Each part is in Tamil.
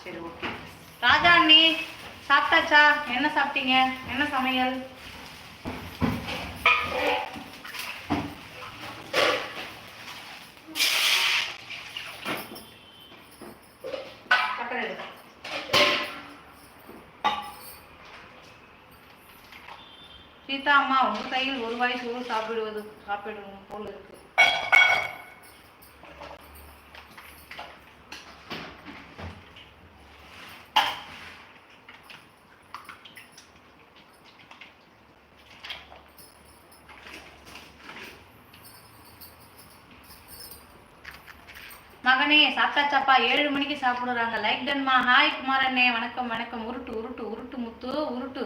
சரி ஓகே ராஜா அண்ணி சாப்பிட்டாச்சா? என்ன சாப்பிட்டீங்க? என்ன சமையல்? சீதா அம்மா உங்க கையில் ஒரு வாய் சோறு சாப்பிடுவது சாப்பிடுவோம் போல் இருக்கு. மகனே சாப்பிட்டாச்சாப்பா? ஏழு மணிக்கு சாப்பிடுறாங்க. லைக் டன்மா. ஹாய் குமாரண்ணே. வணக்கம் வணக்கம். உருட்டு உருட்டு உருட்டு முத்து உருட்டு.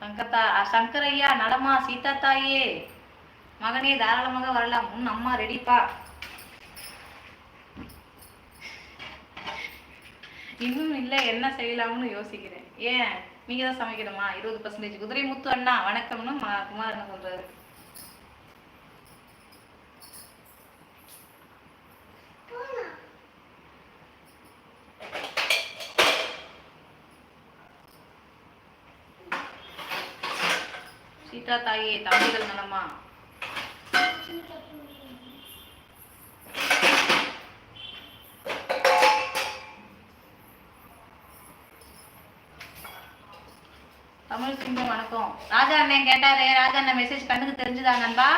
சங்கத்தா சங்கரையா நலமா சீதா தாயே. மகனே தாராளமாக வரலாம். உன் அம்மா ரெடிப்பா. இன்னும் இல்லை. என்ன செய்யலாம்னு யோசிக்கிறேன். ஏன்? நீங்க தான் சமைக்கணுமா? இருபது பர்சன்டேஜ் குதிரை முத்து அண்ணா வணக்கம்னு குமார் என்ன சொல்றாரு. சீதா தாயே தம்பிகள் நலமா? தமிழ் சிங்கம் வணக்கம். ராஜா அண்ணன் கேட்டாரு ராஜா அண்ணன் மெசேஜ் கண்ணுக்கு தெரிஞ்சுதா நண்பா?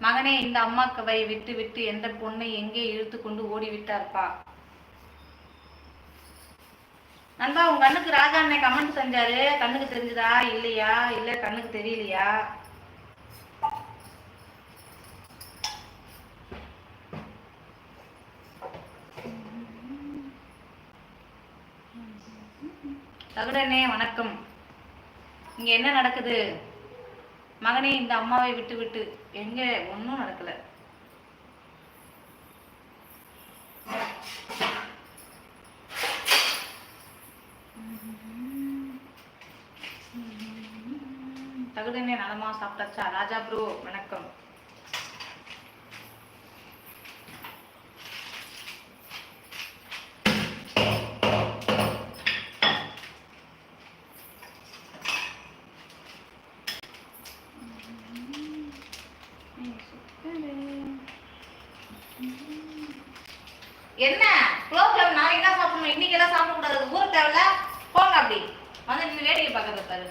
மகனே இந்த அம்மாக்கவை விட்டு விட்டு எந்த பொண்ணை எங்கே இழுத்து கொண்டு ஓடி விட்டார்ப்பா நண்பா உங்க கண்ணுக்கு ராஜா அண்ணன் கமெண்ட் செஞ்சாரு. கண்ணுக்கு தெரிஞ்சுதா? இல்லையா? இல்ல கண்ணுக்கு தெரியலையா? தகுடனே வணக்கம். இங்க என்ன நடக்குது? மகனே இந்த அம்மாவை விட்டு விட்டு எங்க? ஒன்றும் நடக்கல. தகுடனே நலமா சாப்பிட்டாச்சா? ராஜா ப்ரோ வணக்கம். என்ன? ப்ரோக்ராம் நாளைக்கு தான் சாப்பிடணும்? இன்னைக்கு எல்லாம் சாப்பிடக்கூடாது. ஊருக்கு தேவையில்ல? போங்க அப்படி. வந்து நீங்க வேடிக்கை பார்க்கறது பாரு.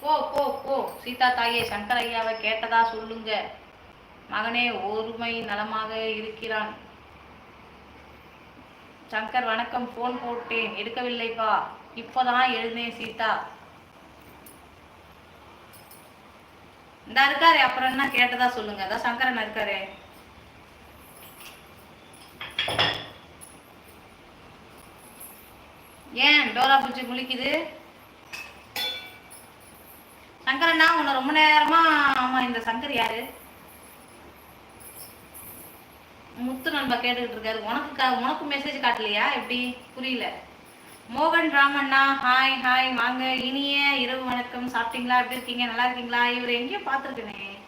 போ போ போ. சீதா தாயே சங்கர் ஐயாவை கேட்டதா சொல்லுங்க. மகனே ஒருமை நலமாக இருக்கிறான். சங்கர் வணக்கம். ஃபோன் போட்டேன். எடுக்கவில்லைப்பா. இப்போதான் எழுந்தேன் சீதா. இந்த இருக்காரு அப்புறம் என்ன கேட்டதா சொல்லுங்க. அதான் சங்கரன் இருக்காரு. ஏன் டோரா பூச்சி முழிக்குது? சங்கரண்ணா உன்னை ரொம்ப நேரமா ஆமா இந்த சங்கர் யாரு? முத்து நண்பா கேட்டுக்கிட்டு இருக்காரு. உனக்கு கா- உனக்கு மெசேஜ் காட்டலையா? எப்படி? புரியல. மோகன் ராமண்ணா ஹாய் ஹாய் வாங்க. இனிய இரவு வணக்கம். சாப்பிட்டீங்களா? எப்படி இருக்கீங்க? நல்லா இருக்கீங்களா? இவர் எங்கேயோ பார்த்துருக்கனே.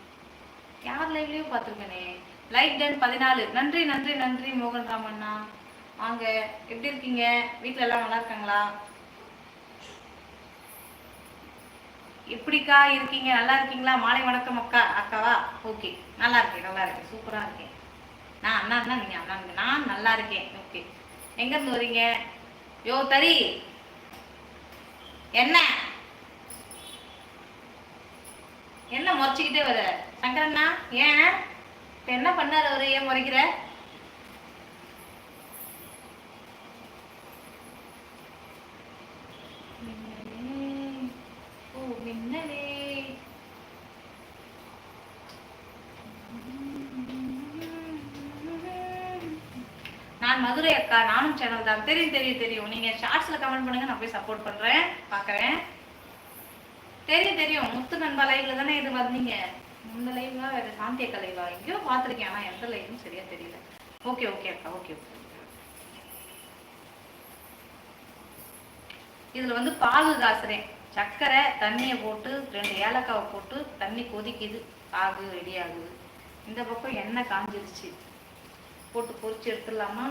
யார் லைவ்லயும் பார்த்துருக்கனே. லைக் டன் பதினாலு. நன்றி நன்றி நன்றி மோகன் ராமண்ணா. வாங்க. எப்படி இருக்கீங்க? வீட்ல எல்லாம் நல்லா இருக்காங்களா? எப்படிக்கா இருக்கீங்க? நல்லா இருக்கீங்களா? மாலை வணக்கம் அக்கா அக்காவா? ஓகே நல்லா இருக்கேன் நல்லா இருக்கேன். சூப்பராக இருக்கேன். நான் அண்ணா அண்ணா நீங்கள் அண்ணா நான் நல்லா இருக்கேன். ஓகே எங்கேருந்து வரீங்க யோ தரி என்ன? என்ன முறைச்சிக்கிட்டே வர சங்கரண்ணா ஏன்? இப்போ என்ன பண்ணார் அவரு? ஏன் முறைக்கிற? நான் மதுரை அக்கா நானும் சேனல் தான். தெரியும் தெரியும் தெரியும். நீங்க ஷார்ட்ஸ்ல கமெண்ட் பண்ணுங்க நான் போய் சப்போர்ட் பண்றேன். பாக்குறேன் தெரியும் தெரியும். முத்து நண்பா லைவ்ல தானே இது வந்தீங்க? இந்த லைவ்லாம் வேற சாந்தி அக்கா லைவா எங்கேயோ பார்த்துருக்கேன் ஆனா எந்த லைவ்னு சரியா தெரியல. ஓகே ஓகே அக்கா ஓகே ஓகே இதுல வந்து பால் காசுறேன் சர்க்கரை தண்ணியை போட்டு ரெண்டு ஏலக்காவை போட்டு தண்ணி கொதிக்குது. ஆகு ரெடி ஆகுது. இந்த பக்கம் எண்ணெய் காஞ்சிருச்சு. போட்டு பொறிச்சு எடுத்துடலாமா?